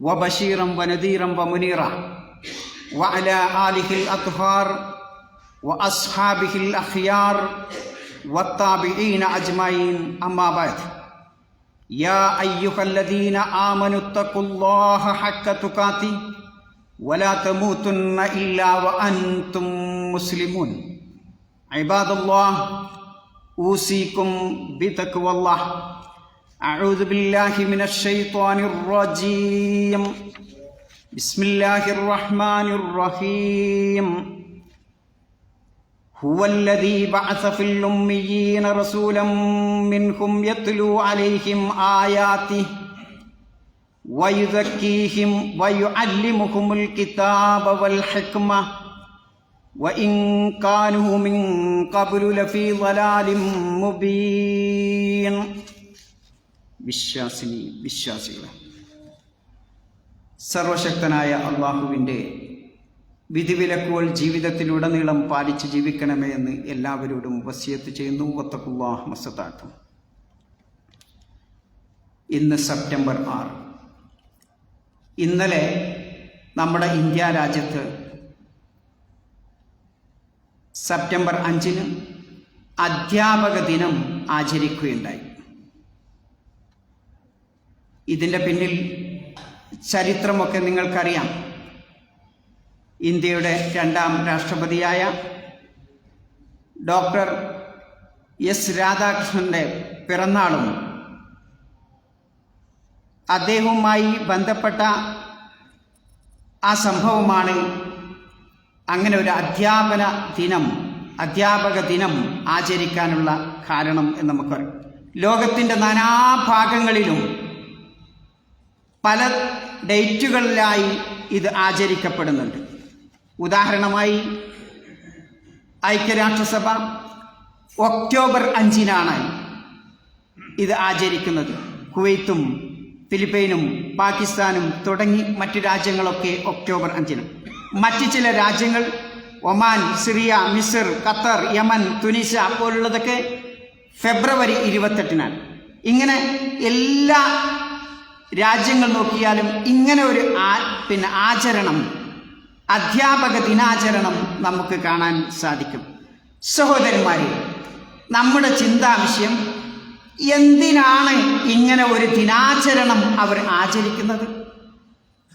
وبشيرا ونذيرا ومنيرا وعلى آله الأطهار وأصحابه الأخيار والتابعين أجمعين أما بعد. يا أيها الذين آمنوا اتقوا الله حق تقاته ولا تموتن إلا وأنتم مسلمون. عباد الله أوصيكم بتقوى الله. أعوذ بالله من الشيطان الرجيم بسم الله الرحمن الرحيم هو الذي بعث في الأميين رسولا منهم يتلو عليهم آياته ويزكيهم ويعلمهم الكتاب والحكمة وإن كانوا من قبل لفي ضلال مبين വിശ്വാസിനി വിശ്വാസികളെ. സർവശക്തനായ അള്ളാഹുവിന്റെ വിധിവിലക്കുകൾ ജീവിതത്തിലുടനീളം പാലിച്ച് ജീവിക്കണമേ എന്ന് എല്ലാവരോടും വസിയത്ത് ചെയ്യുന്നു. ഒത്തക്കുല്ലാഹ് മസത്താക്കും ഇന്ന് സെപ്റ്റംബർ ആറ്. ഇന്നലെ നമ്മുടെ ഇന്ത്യ രാജ്യത്ത് സെപ്റ്റംബർ അഞ്ചിന് അധ്യാപക ദിനം ആചരിക്കുകയുണ്ടായി. ഇതിന്റെ പിന്നിൽ ചരിത്രമൊക്കെ നിങ്ങൾക്കറിയാം. ഇന്ത്യയുടെ രണ്ടാം രാഷ്ട്രപതിയായ ഡോക്ടർ എസ് രാധാകൃഷ്ണന്റെ പിറന്നാളും അദ്ദേഹവുമായി ബന്ധപ്പെട്ട ആ സംഭവമാണ് അങ്ങനെ ഒരു അധ്യാപന ദിനം അധ്യാപക ദിനം ആചരിക്കാനുള്ള കാരണം എന്ന് നമുക്കറിയാം. ലോകത്തിന്റെ നാനാഭാഗങ്ങളിലും പല ഡേറ്റുകളിലായി ഇത് ആചരിക്കപ്പെടുന്നുണ്ട്. ഉദാഹരണമായി ഐക്യരാഷ്ട്രസഭ ഒക്ടോബർ അഞ്ചിനാണ് ഇത് ആചരിക്കുന്നത്. കുവൈത്തും ഫിലിപ്പൈനും പാകിസ്ഥാനും തുടങ്ങി മറ്റു രാജ്യങ്ങളൊക്കെ ഒക്ടോബർ അഞ്ചിന്. മറ്റു ചില രാജ്യങ്ങൾ ഒമാൻ സിറിയ മിസർ ഖത്തർ യമൻ തുനീസ പോലുള്ളതൊക്കെ ഫെബ്രുവരി ഇരുപത്തെട്ടിനാണ്. ഇങ്ങനെ എല്ലാ രാജ്യങ്ങൾ നോക്കിയാലും ഇങ്ങനെ ഒരു ആ പിന്നെ ആചരണം അധ്യാപക ദിനാചരണം നമുക്ക് കാണാൻ സാധിക്കും. സഹോദരന്മാരെ നമ്മുടെ ചിന്താവിഷയം എന്തിനാണ് ഇങ്ങനെ ഒരു ദിനാചരണം അവർ ആചരിക്കുന്നത്?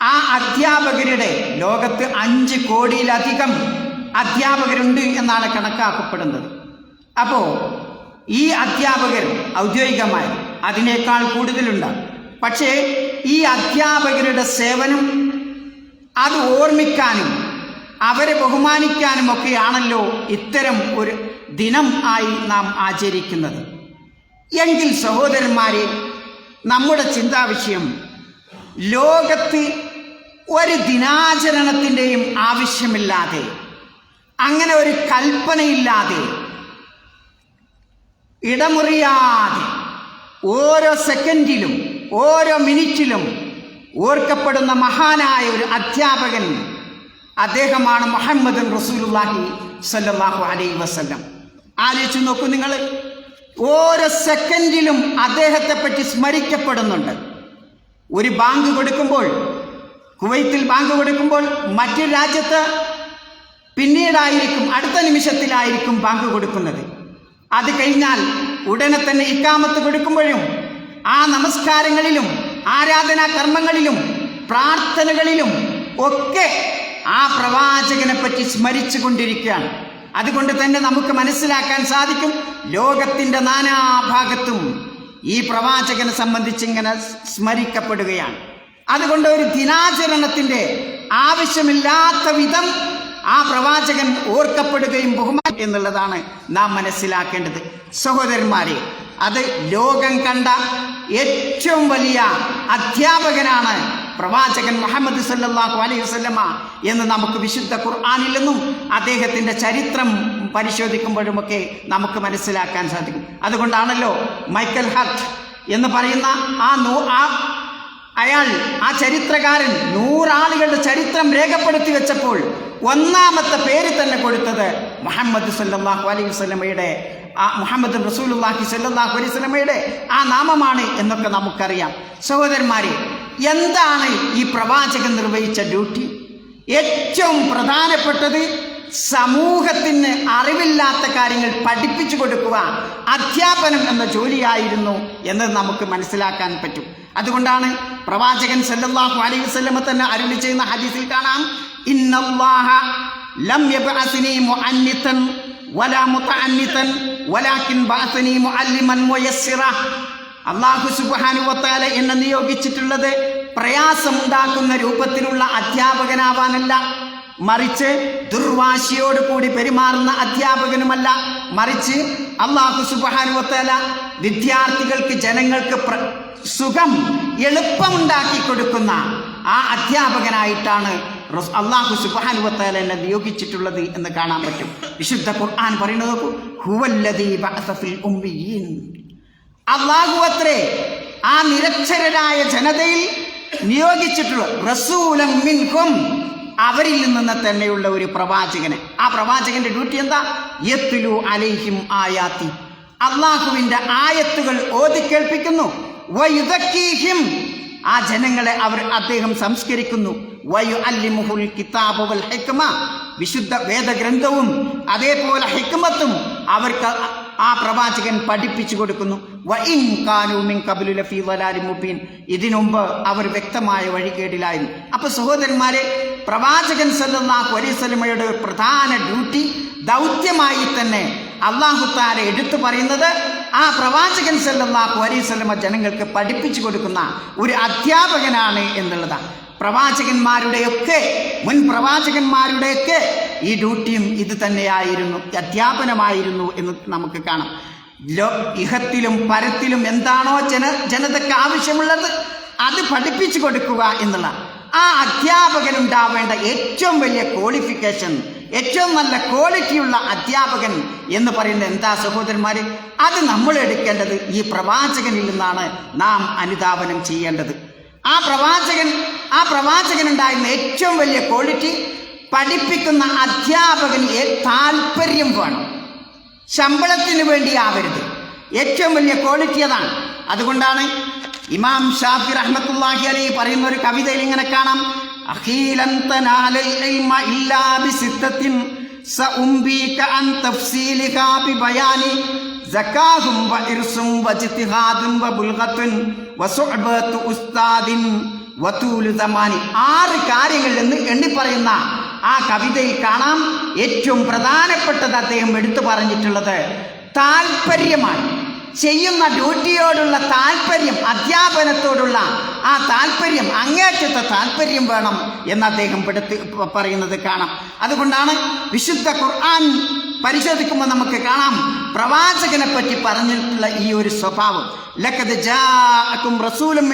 ആ അധ്യാപകരുടെ ലോകത്ത് അഞ്ച് കോടിയിലധികം അധ്യാപകരുണ്ട് എന്നാണ് കണക്കാക്കപ്പെടുന്നത്. അപ്പോൾ ഈ അധ്യാപകർ ഔദ്യോഗികമായി അതിനേക്കാൾ കൂടുതലുണ്ട്. പക്ഷേ ഈ അധ്യാപകരുടെ സേവനം അത് ഓർമ്മിക്കാനും അവരെ ബഹുമാനിക്കാനും ഒക്കെയാണല്ലോ ഇത്തരം ഒരു ദിനം ആയി നാം ആചരിക്കുന്നത്. എങ്കിൽ സഹോദരന്മാരെ നമ്മുടെ ചിന്താവിഷയം ലോകത്ത് ഒരു ദിനാചരണത്തിന്റെയും ആവശ്യമില്ലാതെ അങ്ങനെ ഒരു കൽപ്പനയില്ലാതെ ഇടമുറിയാതെ ഓരോ സെക്കൻഡിലും ഓരോ മിനിറ്റിലും ഓർക്കപ്പെടുന്ന മഹാനായ ഒരു അധ്യാപകൻ അദ്ദേഹമാണ് മുഹമ്മദ് റസൂലുല്ലാഹി സല്ലാഹു അലൈ വസല്ലം. ആലോചിച്ച് നോക്കൂ നിങ്ങൾ. ഓരോ സെക്കൻഡിലും അദ്ദേഹത്തെ പറ്റി സ്മരിക്കപ്പെടുന്നുണ്ട്. ഒരു ബാങ്ക് കൊടുക്കുമ്പോൾ കുവൈത്തിൽ ബാങ്ക് കൊടുക്കുമ്പോൾ മറ്റു രാജ്യത്ത് പിന്നീടായിരിക്കും അടുത്ത നിമിഷത്തിലായിരിക്കും ബാങ്ക് കൊടുക്കുന്നത്. അത് കഴിഞ്ഞാൽ ഉടനെ തന്നെ ഇക്കാമത്ത് കൊടുക്കുമ്പോഴും ആ നമസ്കാരങ്ങളിലും ആരാധനാ കർമ്മങ്ങളിലും പ്രാർത്ഥനകളിലും ഒക്കെ ആ പ്രവാചകനെ പറ്റി സ്മരിച്ചു കൊണ്ടിരിക്കുകയാണ് അതുകൊണ്ട് തന്നെ നമുക്ക് മനസ്സിലാക്കാൻ സാധിക്കും ലോകത്തിന്റെ നാനാഭാഗത്തും ഈ പ്രവാചകനെ സംബന്ധിച്ച് ഇങ്ങനെ സ്മരിക്കപ്പെടുകയാണ്. അതുകൊണ്ട് ഒരു ദിനാചരണത്തിന്റെ ആവശ്യമില്ലാത്ത വിധം ആ പ്രവാചകൻ ഓർക്കപ്പെടുകയും ബഹുമാനം എന്നുള്ളതാണ് നാം മനസ്സിലാക്കേണ്ടത്. സഹോദരന്മാരെ അത് ലോകം കണ്ട ഏറ്റവും വലിയ അധ്യാപകനാണ് പ്രവാചകൻ മുഹമ്മദ് സല്ലാഹു അലൈഹി വസല്ലമ എന്ന് നമുക്ക് വിശുദ്ധ ഖുർആാനിൽ നിന്നും അദ്ദേഹത്തിന്റെ ചരിത്രം പരിശോധിക്കുമ്പോഴുമൊക്കെ നമുക്ക് മനസ്സിലാക്കാൻ സാധിക്കും. അതുകൊണ്ടാണല്ലോ മൈക്കൽ ഹർട്ട് എന്ന് പറയുന്ന ആ നൂ ആ അയാൾ ആ ചരിത്രകാരൻ നൂറാളുകളുടെ ചരിത്രം രേഖപ്പെടുത്തി വെച്ചപ്പോൾ ഒന്നാമത്തെ പേര് തന്നെ കൊടുത്തത് മുഹമ്മദ് സല്ലാഹു അലൈഹി വസല്ലമയുടെ ആ മുഹമ്മദ് റസൂലുള്ളാഹി സല്ലല്ലാഹു അലൈഹി വസല്ലമയുടെ ആ നാമമാണ് എന്നൊക്കെ നമുക്കറിയാം. സഹോദരന്മാരെ എന്താണ് ഈ പ്രവാചകൻ നിർവഹിച്ച ഡ്യൂട്ടി? ഏറ്റവും പ്രധാനപ്പെട്ടത് സമൂഹത്തിന് അറിവില്ലാത്ത കാര്യങ്ങൾ പഠിപ്പിച്ചു കൊടുക്കുക അധ്യാപനം എന്ന ജോലിയായിരുന്നു എന്ന് നമുക്ക് മനസ്സിലാക്കാൻ പറ്റും. അതുകൊണ്ടാണ് പ്രവാചകൻ സല്ലല്ലാഹു അലൈഹി വസല്ലമ തന്നെ അരുളി ചെയ്യുന്ന ഹദീസിൽ കാണാം ഇന്നല്ലാഹ ലം യബ്അസ്നി മുഅന്നിതൻ വലാ മുതഅന്നിതൻ വലാകിൻ ബഅസ്നി മുഅല്ലിമൻ മുയസ്സിറ അള്ളാഹു സുബാനുവത്താല എന്നെ നിയോഗിച്ചിട്ടുള്ളത് പ്രയാസമുണ്ടാക്കുന്ന രൂപത്തിലുള്ള അധ്യാപകനാവാനല്ല. മറിച്ച് ദുർവാശിയോട് കൂടി പെരുമാറുന്ന അധ്യാപകനുമല്ല. മറിച്ച് അള്ളാഹു സുബാനുവത്താല വിദ്യാർത്ഥികൾക്ക് ജനങ്ങൾക്ക് സുഖം എളുപ്പമുണ്ടാക്കി കൊടുക്കുന്ന ആ അധ്യാപകനായിട്ടാണ് അള്ളാഹു സുബാനുവത്താല എന്നെ നിയോഗിച്ചിട്ടുള്ളത് എന്ന് കാണാൻ പറ്റും. വിശുദ്ധ ഖുർആൻ പറയുന്നത് അള്ളാഹു അത്രേ ആ നിരക്ഷരരായ ജനതയിൽ നിയോഗിച്ചിട്ടുള്ള റസൂലം മിൻകും അവരിൽ നിന്ന് തന്നെയുള്ള ഒരു പ്രവാചകനെ. ആ പ്രവാചകന്റെ ഡ്യൂട്ടി എന്താ? യത്തുലു അലൈഹിം ആയാത്തി. അള്ളാഹുവിന്റെ ആയത്തുകൾ ഓതിക്കേൾപ്പിക്കുന്നു ആ ജനങ്ങളെ അവർ അദ്ദേഹം സംസ്കരിക്കുന്നു. വയു അല്ലിമുഹുൽ കിതാബ് വൽ ഹിക്മ. വിശുദ്ധ വേദഗ്രന്ഥവും അതേപോലെ ഹിക്മത്തും അവർക്ക് ആ പ്രവാചകൻ പഠിപ്പിച്ചു കൊടുക്കുന്നു. മുബീൻ. ഇതിനുമുമ്പ് അവർ വ്യക്തമായ വഴികേടിലായിരുന്നു. അപ്പൊ സഹോദരന്മാരെ പ്രവാചകൻ സല്ലല്ലാഹു അലൈഹി വസല്ലമയുടെ പ്രധാന ഡ്യൂട്ടി ദൗത്യമായി തന്നെ അള്ളാഹു താല എടുത്തു പറയുന്നത് ആ പ്രവാചകൻ സല്ലല്ലാഹു അലൈഹി വസല്ലമ ജനങ്ങൾക്ക് പഠിപ്പിച്ചു കൊടുക്കുന്ന ഒരു അധ്യാപകനാണ് എന്നുള്ളതാണ്. പ്രവാചകന്മാരുടെയൊക്കെ മുൻ പ്രവാചകന്മാരുടെയൊക്കെ ഈ ഡ്യൂട്ടിയും ഇത് തന്നെയായിരുന്നു അധ്യാപനമായിരുന്നു എന്ന് നമുക്ക് കാണാം. ഇഹത്തിലും പരത്തിലും എന്താണോ ജന ജനതയ്ക്ക് ആവശ്യമുള്ളത് അത് പഠിപ്പിച്ചു കൊടുക്കുക എന്നുള്ള ആ അധ്യാപകൻ ഉണ്ടാവേണ്ട ഏറ്റവും വലിയ ക്വാളിഫിക്കേഷൻ ഏറ്റവും നല്ല ക്വാളിറ്റിയുള്ള അധ്യാപകൻ എന്ന് പറയുന്നത് എന്താ സഹോദരന്മാർ അത് നമ്മൾ എടുക്കേണ്ടത് ഈ പ്രവാചകനിൽ നിന്നാണ് നാം അനുധാവനം ചെയ്യേണ്ടത്. ആ പ്രവാചകൻ ആ പ്രവാചകൻ ഉണ്ടായിരുന്ന ഏറ്റവും വലിയ ക്വാളിറ്റി പഠിപ്പിക്കുന്ന അധ്യാപകന് താല്പര്യം വേണം. ശമ്പളത്തിന് വേണ്ടി ആവരുത് ഏറ്റവും വലിയ ക്വാളിറ്റി അതാണ്. അതുകൊണ്ടാണ് ഇമാം ഷാഫി റഹ്മത്തുല്ലാഹി അലി പറയുന്ന ഒരു കവിതയിൽ ഇങ്ങനെ കാണാം. അഖീലൻ സകാഹും വഇർസും വജ്തിഹാദുൻ വബുൽഗത്തുൻ വസുഅബത്തു ഉസ്താദിൻ വതൂലു സമാനി ആറ് കാര്യങ്ങൾ എന്ന് എണ്ണി പറയുന്ന ആ കവിതയിൽ കാണാം ഏറ്റവും പ്രധാനപ്പെട്ടത് അദ്ദേഹം എടുത്തു പറഞ്ഞിട്ടുള്ളത്. താല്പര്യമാണ് ചെയ്യുന്ന ഡ്യൂട്ടിയോടുള്ള താല്പര്യം അധ്യാപനത്തോടുള്ള ആ താല്പര്യം അങ്ങേറ്റത്തെ താല്പര്യം വേണം എന്ന് അദ്ദേഹം പെടുത്തി പറയുന്നത് കാണാം. അതുകൊണ്ടാണ് വിശുദ്ധ ഖുർആൻ പരിശോധിക്കുമ്പോൾ നമുക്ക് കാണാം പ്രവാചകനെ പറ്റി പറഞ്ഞിട്ടുള്ള ഈ ഒരു സ്വഭാവം. റസൂലും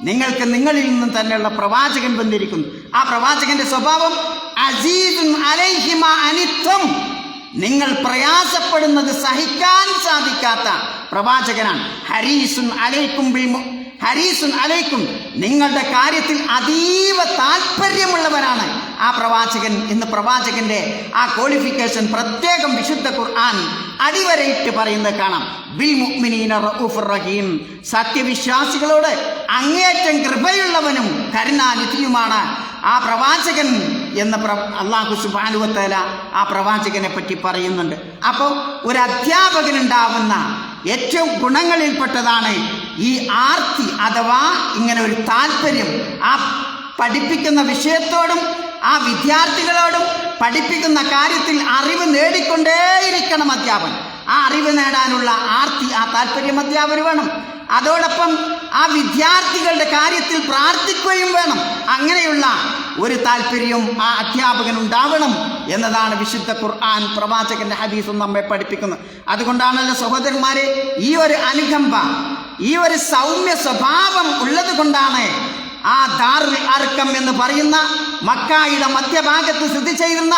നിങ്ങൾക്ക് നിങ്ങളിൽ നിന്നും തന്നെയുള്ള പ്രവാചകൻ വന്നിരിക്കുന്നു. ആ പ്രവാചകന്റെ സ്വഭാവം അലൈഹിമ അനിത്വം നിങ്ങൾ പ്രയാസപ്പെടുന്നത് സഹിക്കാൻ സാധിക്കാത്ത പ്രവാചകനാണ്. ഹരീസുൻ അലൈക്കും ഹരീസുൻ അലൈക്കും. നിങ്ങളുടെ കാര്യത്തിൽ അതീവ താല്പര്യമുള്ളവരാണ് ആ പ്രവാചകൻ എന്ന് പ്രവാചകന്റെ ആ ക്വാളിഫിക്കേഷൻ പ്രത്യേകം വിശുദ്ധ ഖുർആൻ അടിവരയിട്ട് പറയുന്നത് കാണാം. ബിൽ മുഅ്മിനീന റഹീം. സത്യവിശ്വാസികളോട് അങ്ങേറ്റം കൃപയുള്ളവനും കരുണാനിധിയുമാണ് ആ പ്രവാചകൻ എന്ന പ്ര അള്ളാഹു സുബാനുവത്തേല ആ പ്രവാചകനെ പറ്റി പറയുന്നുണ്ട്. അപ്പോൾ ഒരു അധ്യാപകനുണ്ടാവുന്ന ഏറ്റവും ഗുണങ്ങളിൽപ്പെട്ടതാണ് ഈ ആർത്തി അഥവാ ഇങ്ങനെ ഒരു താല്പര്യം ആ പഠിപ്പിക്കുന്ന വിഷയത്തോടും ആ വിദ്യാർത്ഥികളോടും പഠിപ്പിക്കുന്ന കാര്യത്തിൽ അറിവ് നേടിക്കൊണ്ടേയിരിക്കണം അധ്യാപകൻ. ആ അറിവ് നേടാനുള്ള ആർത്തി ആ താല്പര്യം അധ്യാപകന് വേണം. അതോടൊപ്പം ആ വിദ്യാർത്ഥികളുടെ കാര്യത്തിൽ പ്രാർത്ഥിക്കുകയും വേണം. അങ്ങനെയുള്ള ഒരു താല്പര്യവും ആ അധ്യാപകൻ ഉണ്ടാവണം എന്നതാണ് വിശുദ്ധ ഖുർആൻ പ്രവാചകന്റെ ഹദീസും നമ്മെ പഠിപ്പിക്കുന്നത്. അതുകൊണ്ടാണല്ലോ സഹോദരന്മാരെ ഈ ഒരു അനുകമ്പ ഈ ഒരു സൗമ്യ സ്വഭാവം ഉള്ളത് കൊണ്ടാണ് ആ ദാറുൽ അർക്കം എന്ന് പറയുന്ന മക്കായുടെ മധ്യഭാഗത്ത് സ്ഥിതി ചെയ്യുന്ന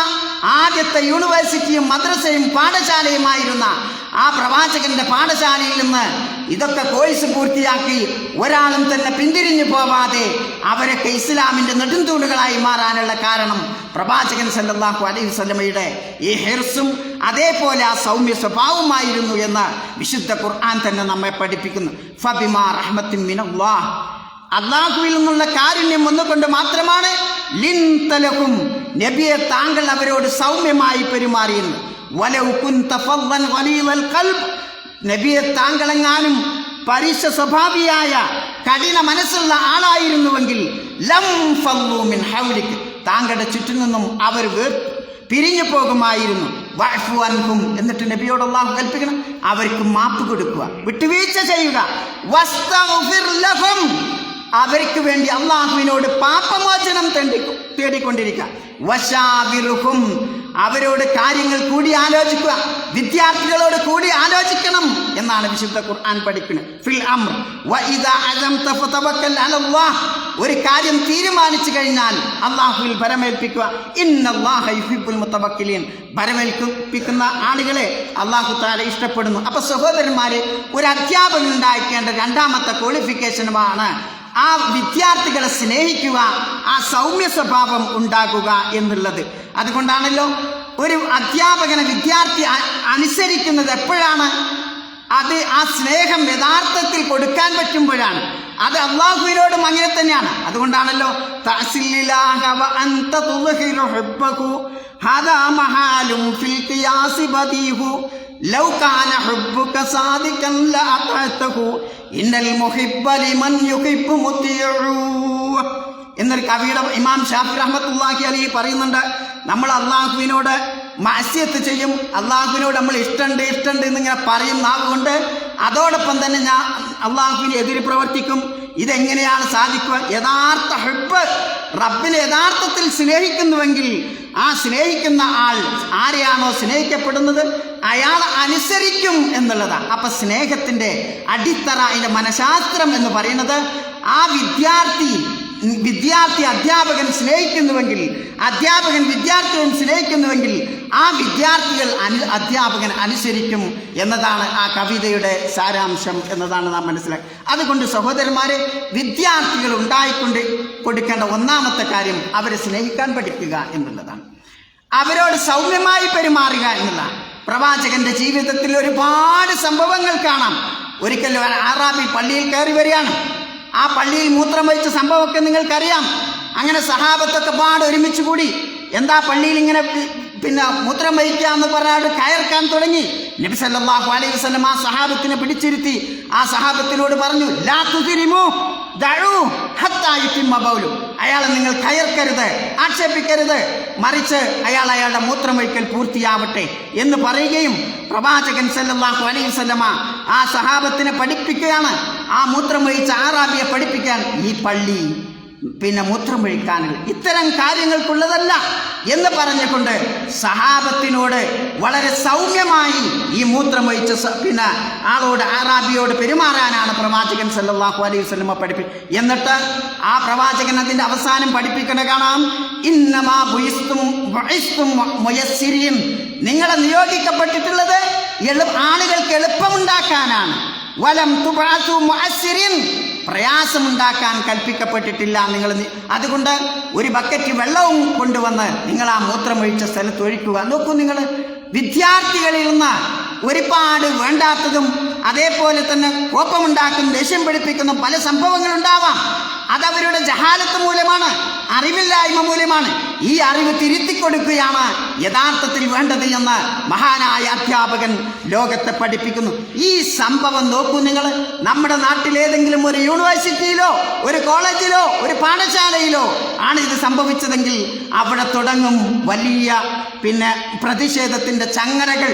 ആദ്യത്തെ യൂണിവേഴ്സിറ്റിയും മദ്രസയും പാഠശാലയുമായിരുന്ന ആ പ്രവാചകന്റെ പാഠശാലയിൽ നിന്ന് ഇതൊക്കെ കോഴ്സ് പൂർത്തിയാക്കി ഒരാളും തന്നെ പിന്തിരിഞ്ഞു പോവാതെ അവരൊക്കെ ഇസ്ലാമിന്റെ നെടുന്തൂണുകളായി മാറാനുള്ള കാരണം പ്രവാചകൻ സല്ലാഹു അലൈഹി വസല്ലമയുടെ ഈ ഹെർസും അതേപോലെ ആ സൗമ്യ സ്വഭാവമായിരുന്നു എന്ന് വിശുദ്ധ ഖുർആൻ തന്നെ നമ്മെ പഠിപ്പിക്കുന്നു. ഫബിമാ റഹ്മത്തിൻ മിനല്ലാഹ്. അള്ളാഹുവിൽ നിന്നുള്ള കാരുണ്യം വന്നുകൊണ്ട് മാത്രമാണ് ലിൻതലഹും നബിയെ താങ്കൾ അവരോട് സൗമ്യമായി പെരുമാറിയെന്ന്. നബിയെ താങ്കളെങ്ങാനും പരിശ സ്വഭാവിയായ കഠിന മനസ്സുള്ള ആളായിരുന്നുവെങ്കിൽ ലം മിൻ ഹൗലിക്ക് താങ്കളുടെ ചുറ്റും നിന്നും അവർ വേർ പിരിഞ്ഞു പോകുമായിരുന്നു. വഅഫു അൻഹും എന്നിട്ട് നബിയോട് അള്ളാഹു കൽപ്പിക്കണം. അവർക്ക് മാപ്പ് കൊടുക്കുക. വിട്ടുവീഴ്ച ചെയ്യുക. അവർക്ക് വേണ്ടി അള്ളാഹുവിനോട് പാപമോചനം തേടി തേടിക്കൊണ്ടിരിക്കുക. അവരോട് കാര്യങ്ങൾ കൂടി ആലോചിക്കുക. വിദ്യാർത്ഥികളോട് കൂടി ആലോചിക്കണം എന്നാണ് വിശുദ്ധ ഖുർആൻ പഠിക്കുന്നത്. ഫിൽ അംർ. ഒരു കാര്യം തീരുമാനിച്ചു കഴിഞ്ഞാൽ അള്ളാഹുവിൽ ഭരമേൽപ്പിക്കുക. ഇന്നല്ലാഹ യുഹിബ്ബുൽ മുത്തവക്കിലീൻ. ഭരമേൽപ്പിക്കുന്ന ആളുകളെ അള്ളാഹു താല ഇഷ്ടപ്പെടുന്നു. അപ്പൊ സഹോദരന്മാരെ ഒരു അധ്യാപകൻ ഉണ്ടായിക്കേണ്ട രണ്ടാമത്തെ ക്വാളിഫിക്കേഷനുമാണ് ആ വിദ്യാർത്ഥികളെ സ്നേഹിക്കുക ആ സൗമ്യ സ്വഭാവം ഉണ്ടാക്കുക എന്നുള്ളത്. അതുകൊണ്ടാണല്ലോ ഒരു അധ്യാപകനെ വിദ്യാർത്ഥി അനുസരിക്കുന്നത് എപ്പോഴാണ്? അത് ആ സ്നേഹം യഥാർത്ഥത്തിൽ കൊടുക്കാൻ പറ്റുമ്പോഴാണ്. അത് അള്ളാഹുവിനോടും അങ്ങനെ തന്നെയാണ്. അതുകൊണ്ടാണല്ലോ തഅസില്ലില്ലാഹ ലൗ കാന ഹുബ്ബുക സാദിഖൻ ലഅതഅതഹു ഇന്നൽ മുഹിബ്ബ ലിമൻ യുഹിബ്ബു മുതിഉ. എന്നൊരു കവിയുടെ ഇമാം ഷാഫി റഹ്മത്തുള്ളാഹി അലി പറയുന്നുണ്ട് നമ്മൾ അള്ളാഹുവിനോട് മാസ്യത്ത് ചെയ്യും അള്ളാഹുവിനോട് നമ്മൾ ഇഷ്ടമുണ്ട് ഇഷ്ടമുണ്ട് എന്നിങ്ങനെ പറയും നാവുകൊണ്ട് അതോടൊപ്പം തന്നെ ഞാൻ അള്ളാഹുവിന് എതിര് പ്രവർത്തിക്കും. ഇതെങ്ങനെയാണ് സാധിക്കുക? യഥാർത്ഥ ഹെബ് റബ്ബിനെ യഥാർത്ഥത്തിൽ സ്നേഹിക്കുന്നുവെങ്കിൽ ആ സ്നേഹിക്കുന്ന ആൾ ആരെയാണോ സ്നേഹിക്കപ്പെടുന്നത്? അയാൾ അനുസരിക്കും എന്നുള്ളതാണ് അപ്പം സ്നേഹത്തിന്റെ അടിത്തറ അതിന്റെ മനഃശാസ്ത്രം എന്ന് പറയുന്നത് ആ വിദ്യാർത്ഥി വിദ്യാർത്ഥി അധ്യാപകൻ സ്നേഹിക്കുന്നുവെങ്കിൽ അധ്യാപകൻ വിദ്യാർത്ഥിയും സ്നേഹിക്കുന്നുവെങ്കിൽ ആ വിദ്യാർത്ഥികൾ അനു അധ്യാപകൻ അനുസരിക്കും എന്നതാണ് ആ കവിതയുടെ സാരാംശം എന്നതാണ് നാം മനസ്സിലാക്കുക അതുകൊണ്ട് സഹോദരന്മാരെ വിദ്യാർത്ഥികൾ ഉണ്ടായിക്കൊണ്ട് കൊടുക്കേണ്ട ഒന്നാമത്തെ കാര്യം അവരെ സ്നേഹിക്കാൻ പഠിക്കുക എന്നുള്ളതാണ്. അവരോട് സൗമ്യമായി പെരുമാറുക എന്നുള്ളതാണ്. പ്രവാചകന്റെ ജീവിതത്തിൽ ഒരുപാട് സംഭവങ്ങൾ കാണാം. ഒരിക്കലും ഒരു ആറാബി പള്ളിയിൽ കയറി വരികയാണ്. ആ പള്ളിയിൽ മൂത്രം വഹിച്ച സംഭവമൊക്കെ നിങ്ങൾക്കറിയാം. അങ്ങനെ സഹാബത്തൊക്കെ പാട് ഒരുമിച്ച് കൂടി. എന്താ പള്ളിയിൽ ഇങ്ങനെ പിന്നെ മൂത്രം വഹിക്കുക എന്ന് പറഞ്ഞാൽ കയർക്കാൻ തുടങ്ങി. നബി സല്ലല്ലാഹു അലൈഹി വസ്ലം ആ സഹാബത്തിനെ പിടിച്ചിരുത്തി. ആ സഹാബത്തിനോട് പറഞ്ഞു ലാ തുതിരിമു അയാളെ നിങ്ങൾ കയർക്കരുത് ആക്ഷേപിക്കരുത്. മറിച്ച് അയാൾ അയാളുടെ മൂത്രം മൂത്രമൊഴിക്കൽ പൂർത്തിയാവട്ടെ എന്ന് പറയുകയും പ്രവാചകൻ സല്ലാഹു അലൈഹി വസല്ലമ ആ സഹാബത്തിനെ പഠിപ്പിക്കുകയാണ്. ആ മൂത്രം മൂത്രമൊഴിച്ച ആറാബിയെ പഠിപ്പിക്കാൻ ഈ പള്ളി പിന്നെ മൂത്രം മൂത്രമൊഴിക്കാനുള്ള ഇത്തരം കാര്യങ്ങൾക്കുള്ളതല്ല എന്ന് പറഞ്ഞുകൊണ്ട് സഹാബത്തിനോട് വളരെ സൗമ്യമായി ഈ മൂത്രമൊഴിച്ച സ- പിന്നെ ആളോട് ആറാബിയോട് പെരുമാറാനാണ് പ്രവാചകൻ സല്ലാഹു അലൈഹി വസല്ലമ പഠിപ്പി എന്നിട്ട് ആ പ്രവാചകൻ അതിന്റെ അവസാനം പഠിപ്പിക്കണ കാണാം ഇന്നമാ മുയസ്സിരീൻ. നിങ്ങളെ നിയോഗിക്കപ്പെട്ടിട്ടുള്ളത് ആളുകൾക്ക് എളുപ്പമുണ്ടാക്കാനാണ്. വലം തുബാസു മുഅസ്സിരിൻ. പ്രയാസമുണ്ടാക്കാൻ കൽപ്പിക്കപ്പെട്ടിട്ടില്ല നിങ്ങൾ അതുകൊണ്ട് ഒരു ബക്കറ്റ് വെള്ളവും കൊണ്ടുവന്ന് നിങ്ങൾ ആ മൂത്രമൊഴിച്ച സ്ഥലത്ത് ഒഴിക്കുക. നോക്കൂ നിങ്ങൾ വിദ്യാർത്ഥികളിൽ നിന്ന് ഒരുപാട് വേണ്ടാത്തതും അതേപോലെ തന്നെ കോപ്പമുണ്ടാക്കുന്ന ദേഷ്യം പിടിപ്പിക്കുന്ന പല സംഭവങ്ങളുണ്ടാവാം. അതവരുടെ ജഹാലത്ത് മൂലമാണ് അറിവില്ലായ്മ മൂലമാണ് ഈ അറിവ് തിരുത്തി കൊടുക്കുകയാണ് യഥാർത്ഥത്തിൽ വേണ്ടത് എന്ന് മഹാനായ അധ്യാപകൻ ലോകത്തെ പഠിപ്പിക്കുന്നു. ഈ സംഭവം നോക്കൂ നിങ്ങൾ നമ്മുടെ നാട്ടിലേതെങ്കിലും ഒരു യൂണിവേഴ്സിറ്റിയിലോ ഒരു കോളേജിലോ ഒരു പാഠശാലയിലോ ആണ് ഇത് സംഭവിച്ചതെങ്കിൽ അവിടെ തുടങ്ങും വലിയ പിന്നെ പ്രതിഷേധത്തിന്റെ ചങ്ങലകൾ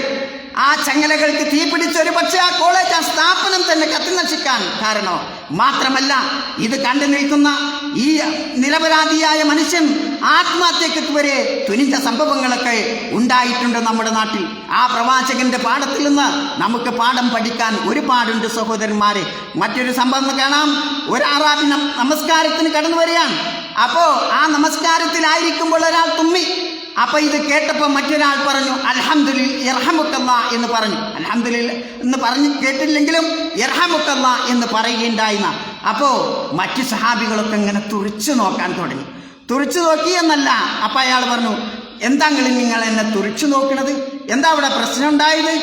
ആ ചങ്ങലകൾക്ക് തീ പിടിച്ച ഒരു പക്ഷേ ആ കോളേജ് ആ സ്ഥാപനം തന്നെ കത്തി നശിക്കാൻ കാരണം? മാത്രമല്ല ഇത് കണ്ടു നിൽക്കുന്ന ഈ നിരപരാധിയായ മനുഷ്യൻ ആത്മഹത്യക്ക് വരെ തുനിഞ്ഞ സംഭവങ്ങളൊക്കെ ഉണ്ടായിട്ടുണ്ട് നമ്മുടെ നാട്ടിൽ. ആ പ്രവാചകന്റെ പാഠത്തിൽ നിന്ന് നമുക്ക് പാഠം പഠിക്കാൻ ഒരുപാടുണ്ട് സഹോദരന്മാരെ. മറ്റൊരു സംഭവം കാണാം. ഒരു അറാബി നമസ്കാരത്തിന് കടന്നു വരികയാണ്. അപ്പോ ആ നമസ്കാരത്തിലായിരിക്കുമ്പോൾ ഒരാൾ തുമ്മി. അപ്പൊ ഇത് കേട്ടപ്പോൾ മറ്റൊരാൾ പറഞ്ഞു അൽഹംദുലിൽ ഇർഹമുക്കല്ല എന്ന് പറഞ്ഞു. അൽഹംദുലിൽ എന്ന് പറഞ്ഞു കേട്ടില്ലെങ്കിലും ഇർഹമുക്കല്ല എന്ന് പറയുകയുണ്ടായിന്ന. അപ്പോ മറ്റു സഹാബികളൊക്കെ ഇങ്ങനെ തുറിച്ചു നോക്കാൻ തുടങ്ങി. തുറിച്ചു നോക്കി എന്നല്ല. അപ്പൊ അയാൾ പറഞ്ഞു എന്താങ്കിലും നിങ്ങൾ എന്നെ തുറിച്ചു നോക്കണത്? എന്താ അവിടെ പ്രശ്നം ഉണ്ടായത്?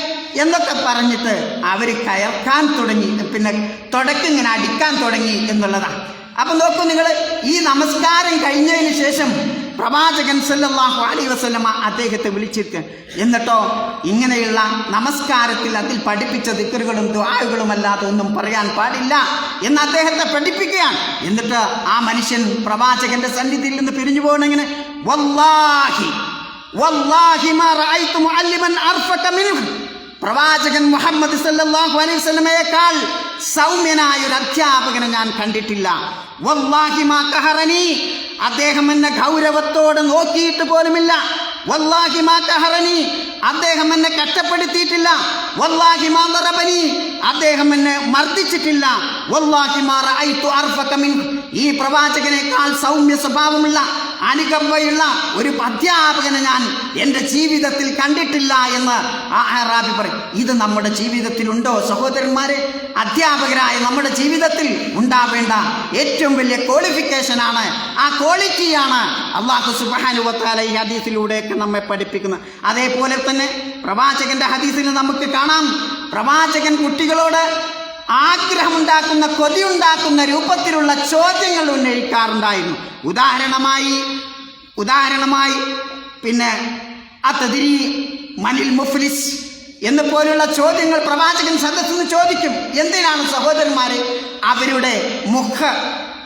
എന്നൊക്കെ പറഞ്ഞിട്ട് അവർ കയർക്കാൻ തുടങ്ങി. പിന്നെ തുടക്കിങ്ങനെ അടിക്കാൻ തുടങ്ങി എന്നുള്ളതാണ് അപ്പൊ നോക്കൂ നിങ്ങൾ ഈ നമസ്കാരം കഴിഞ്ഞതിന് ശേഷം പ്രവാചകൻ സല്ലാഹു അലൈഹി വസല്ലമ അദ്ദേഹത്തെ വിളിച്ചിട്ട് എന്നിട്ടോ ഇങ്ങനെയുള്ള നമസ്കാരത്തിൽ അതിൽ പഠിപ്പിച്ച ദിക്കറുകളും ദ്വാഴുകളും അല്ലാതെ ഒന്നും പറയാൻ പാടില്ല എന്ന് അദ്ദേഹത്തെ പഠിപ്പിക്കുകയാണ്. എന്നിട്ട് ആ മനുഷ്യൻ പ്രവാചകന്റെ സന്നിധിയിൽ നിന്ന് പിരിഞ്ഞു പോകണെങ്ങനെ വല്ലാഹി വല്ലാഹി മാ റഅയ്തു മുഅല്ലിമൻ അർഫക പ്രവാചകൻ മുഹമ്മദ് സല്ലല്ലാഹു അലൈഹി വസല്ലമയേക്കാൾ സൗമ്യനായ ഒരു അധ്യാപകനെ ഞാൻ കണ്ടിട്ടില്ല. വല്ലാഹി മാ അദ്ദേഹം എന്നെ ഗൗരവത്തോടെ നോക്കിയിട്ട് പോലുമില്ല. വല്ലാഹി മാറ്റഹറനി അദ്ദേഹം എന്നെ കഷ്ടപ്പെടുത്തിയിട്ടില്ല. വല്ലാഹി മാ ദറബനി. അദ്ദേഹം എന്നെ മർദ്ദിച്ചിട്ടില്ല. വല്ലാഹി മാറ ഈ പ്രവാചകനേക്കാൾ സൗമ്യ സ്വഭാവമുള്ള അനുകമ്പയുള്ള ഒരു അധ്യാപകനെ ഞാൻ എന്റെ ജീവിതത്തിൽ കണ്ടിട്ടില്ല എന്ന് ആ അറാബി പറയും. ഇത് നമ്മുടെ ജീവിതത്തിലുണ്ടോ സഹോദരന്മാരെ? അധ്യാപകരായ നമ്മുടെ ജീവിതത്തിൽ ഉണ്ടാവേണ്ട ഏറ്റവും വലിയ ക്വാളിഫിക്കേഷനാണ് ആ ക്വാളിറ്റിയാണ് അള്ളാഹു സുബാനുവത്താല ഈ ഹദീസിലൂടെയൊക്കെ നമ്മെ പഠിപ്പിക്കുന്നത്. അതേപോലെ തന്നെ പ്രവാചകന്റെ ഹദീസിൽ നമുക്ക് കാണാം. പ്രവാചകൻ കുട്ടികളോട് ആഗ്രഹമുണ്ടാക്കുന്ന കൊതിയുണ്ടാക്കുന്ന രൂപത്തിലുള്ള ചോദ്യങ്ങൾ ഉന്നയിക്കാറുണ്ടായിരുന്നു. ഉദാഹരണമായി ഉദാഹരണമായി പിന്നെ അത്തതിരി മനിൽ മുഫ്ലിസ് എന്ന് പോലുള്ള ചോദ്യങ്ങൾ പ്രവാചകൻ സദസ്സിൽ ചോദിക്കും. എന്തിനാണ് സഹോദരന്മാരെ അവരുടെ മുഖ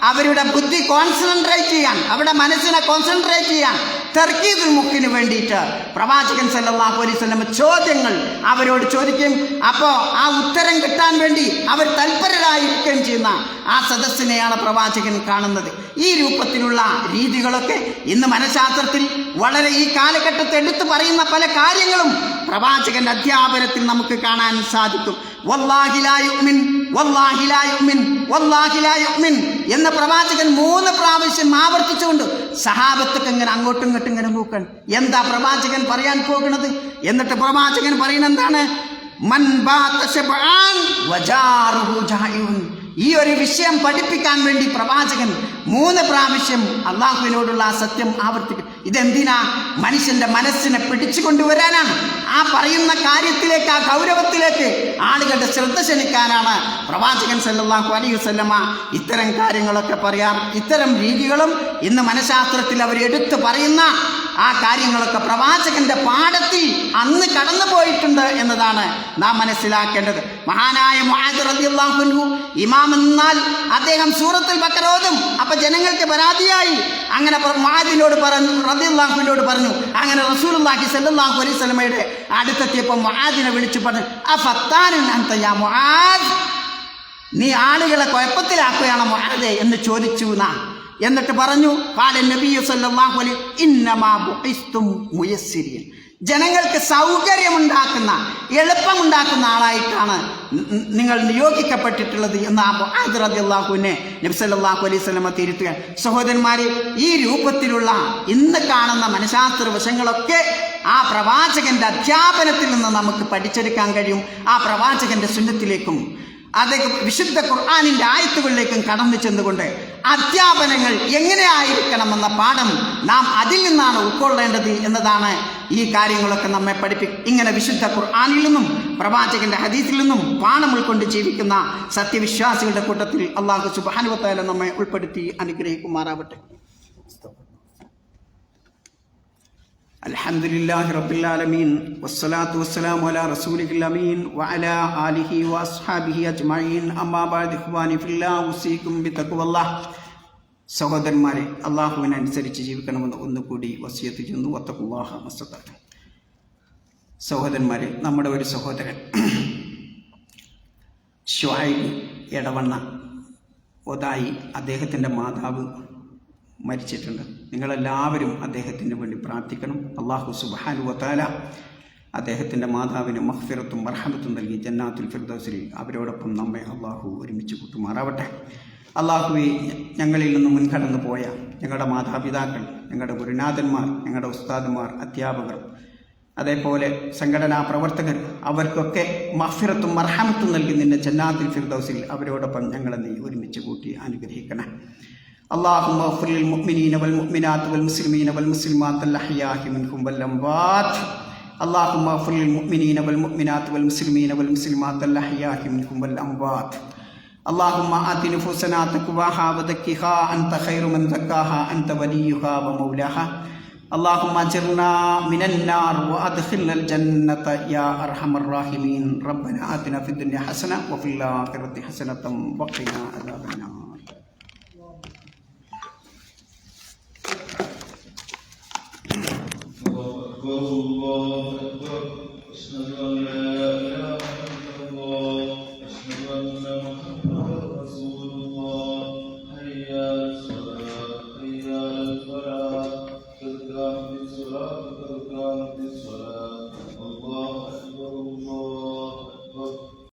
അവരുടെ ബുദ്ധി കോൺസെൻട്രേറ്റ് ചെയ്യാൻ അവരുടെ മനസ്സിനെ കോൺസെൻട്രേറ്റ് ചെയ്യാൻ തെർക്കീദുൽ മുക്കിന് വേണ്ടിയിട്ട് പ്രവാചകൻ സല്ലല്ലാഹു അലൈഹി വസല്ലം ചോദ്യങ്ങൾ അവരോട് ചോദിക്കും. അപ്പോൾ ആ ഉത്തരം കിട്ടാൻ വേണ്ടി അവർ തൽപരരായിരിക്കുകയും ചെയ്യുന്ന ആ സദസ്സിനെയാണ് പ്രവാചകൻ കാണുന്നത്. ഈ രൂപത്തിലുള്ള രീതികളൊക്കെ ഇന്ന് മനഃശാസ്ത്രത്തിൽ വളരെ ഈ കാലഘട്ടത്തെ എടുത്തു പറയുന്ന പല കാര്യങ്ങളും പ്രവാചകന്റെ അധ്യാപനത്തിൽ നമുക്ക് കാണാൻ സാധിക്കും. വല്ലാഹിലായുമിൻ ലാ യുഅ്മിൻ, വല്ലാഹി ലാ യുഅ്മിൻ, വല്ലാഹി ലാ യുഅ്മിൻ എന്ന പ്രവാചകൻ മൂന്ന് പ്രാവശ്യം ആവർത്തിച്ചുകൊണ്ട് സഹാബത്തൊക്കെ ഇങ്ങനെ അങ്ങോട്ടും ഇങ്ങോട്ടും ഇങ്ങനെ നോക്കാൻ. എന്താ പ്രവാചകൻ പറയാൻ പോകുന്നത്? എന്നിട്ട് പ്രവാചകൻ പറയുന്നത് എന്താണ്. ഈ ഒരു വിഷയം പഠിപ്പിക്കാൻ വേണ്ടി പ്രവാചകൻ മൂന്ന് പ്രാവശ്യം അള്ളാഹുവിനോടുള്ള ആ സത്യം ആവർത്തിക്കും. ഇതെന്തിനാ മനുഷ്യന്റെ മനസ്സിനെ പിടിച്ചു കൊണ്ടുവരാനാണ് ആ പറയുന്ന കാര്യത്തിലേക്ക് ആ ഗൗരവത്തിലേക്ക് ആളുകളുടെ ശ്രദ്ധ ക്ഷണിക്കാനാണ് പ്രവാചകൻ സല്ലാഹു അലൈഹി വസല്ലമ ഇത്തരം കാര്യങ്ങളൊക്കെ പറയാം ഇത്തരം രീതികളും ഇന്ന് മനഃശാസ്ത്രത്തിൽ അവർ എടുത്തു പറയുന്ന ആ കാര്യങ്ങളൊക്കെ പ്രവാചകന്റെ പാഠത്തിൽ അന്ന് കടന്നു പോയിട്ടുണ്ട് എന്നതാണ് നാം മനസ്സിലാക്കേണ്ടത്. മഹാനായ അൻഹു ഇമാം എന്നാൽ അദ്ദേഹം സൂറത്തിൽ ബക്കറ ഓതും. അപ്പൊ ജനങ്ങൾക്ക് പരാതിയായി. അങ്ങനെ മഹാജിനോട് പറഞ്ഞു റളിയല്ലാഹുവിനോട് പറഞ്ഞു. അങ്ങനെ റസൂലുള്ളാഹി സ്വല്ലല്ലാഹു അലൈഹി സ്വലമയുടെ അടുത്തെത്തിയപ്പോൾ മുആദിനെ വിളിച്ചു പറഞ്ഞു ആ അൻത യാ മുആദ്? നീ ആളുകളെ കുഴപ്പത്തിലാക്കുകയാണ് മഹാദേ എന്ന് ചോദിച്ചു നാ. എന്നിട്ട് പറഞ്ഞു കാല നബിയു മുയസ്സിരിൻ. ജനങ്ങൾക്ക് സൗകര്യമുണ്ടാക്കുന്ന എളുപ്പമുണ്ടാക്കുന്ന ആളായിട്ടാണ് നിങ്ങൾ നിയോഗിക്കപ്പെട്ടിട്ടുള്ളത് എന്ന് ആ നബ്സല്ലാഹു അലൈഹി സ്വലമ തിരുത്തുക. സഹോദരന്മാരെ ഈ രൂപത്തിലുള്ള ഇന്ന് കാണുന്ന മനഃശാസ്ത്ര വശങ്ങളൊക്കെ ആ പ്രവാചകന്റെ അധ്യാപനത്തിൽ നിന്ന് നമുക്ക് പഠിച്ചെടുക്കാൻ കഴിയും. ആ പ്രവാചകന്റെ സുന്നത്തിലേക്കും അതേ വിശുദ്ധ ഖുർആാനിന്റെ ആയത്തുകളിലേക്കും കടന്നു ചെന്നുകൊണ്ട് അധ്യാപനങ്ങൾ എങ്ങനെയായിരിക്കണമെന്ന പാഠം നാം അതിൽ നിന്നാണ് ഉൾക്കൊള്ളേണ്ടത് എന്നതാണ് ഈ കാര്യങ്ങളൊക്കെ നമ്മെ പഠിപ്പി ഇങ്ങനെ വിശുദ്ധ ഖുർആാനിൽ നിന്നും പ്രവാചകന്റെ ഹദീസിൽ നിന്നും പാഠം ഉൾക്കൊണ്ട് ജീവിക്കുന്ന സത്യവിശ്വാസികളുടെ കൂട്ടത്തിൽ അള്ളാഹു സുബാനുവത്തായാലും നമ്മെ ഉൾപ്പെടുത്തി അനുഗ്രഹിക്കുമാറാവട്ടെ. അലഹമുല്ലാഹി റബുല്ലാലമീൻ വസ്സലാത്തു വസ്സലാം അല റസൂലിഖിലമീൻ വഅല ആലിഹി വസ്ഹാബിഹി അജ്മഈൻ. അമ്മാബാദ് ഇഖ്വാനി ഫില്ലാ ഉസീകും ബിത്തഖ്വല്ലാഹ് സഹോദരന്മാരെ അള്ളാഹുവിനനുസരിച്ച് ജീവിക്കണമെന്ന് ഒന്നുകൂടി വസിയത്ത് ചെന്നു വത്തഖുല്ലാഹ മസ്തത്ത് സഹോദരന്മാരെ നമ്മുടെ ഒരു സഹോദരൻ ഷുവായി എടവണ്ണ ഒതായി അദ്ദേഹത്തിന്റെ മാതാവ് മരിച്ചിട്ടുണ്ട്. നിങ്ങളെല്ലാവരും അദ്ദേഹത്തിന് വേണ്ടി പ്രാർത്ഥിക്കണം. അള്ളാഹു സുബാനു വത്താല അദ്ദേഹത്തിന്റെ മാതാവിന് മഹ്ഫിറത്തും മർഹമത്തും നൽകി ജന്നാത്തുൽ ഫിർദൗസിൽ അവരോടൊപ്പം നമ്മെ അള്ളാഹു ഒരുമിച്ച് കൂട്ടുമാറാവട്ടെ. അള്ളാഹുവെ ഞങ്ങളിൽ നിന്ന് മുൻകടന്നു പോയ ഞങ്ങളുടെ മാതാപിതാക്കൾ ഞങ്ങളുടെ ഗുരുനാഥന്മാർ ഞങ്ങളുടെ ഉസ്താദുമാർ അധ്യാപകർ അതേപോലെ സംഘടനാ പ്രവർത്തകർ അവർക്കൊക്കെ മഹ്ഫിറത്തും മർഹമത്തും നൽകി നിന്റെ ജന്നാത്തുൽ ഫിർദൗസിൽ അവരോടൊപ്പം ഞങ്ങളെ നീ ഒരുമിച്ച് കൂട്ടി അനുഗ്രഹിക്കണം. اللهم اغفر للمؤمنين والمؤمنات والمسلمين والمسلمات الأحياء منهم والأموات. اللهم اغفر للمؤمنين والمؤمنات والمسلمين والمسلمات الأحياء منهم والأموات. اللهم آت نفوسنا تقواها وزكها. أنت خير من زكاها. أنت وليها ومولاها. اللهم اجرنا من النار وأدخلنا الجنة يا أرحم الراحمين. ربنا آتنا في الدنيا حسنة وفي الآخرة حسنة وقنا عذاب النار. الله أكبر الله أكبر أشهد أن لا إله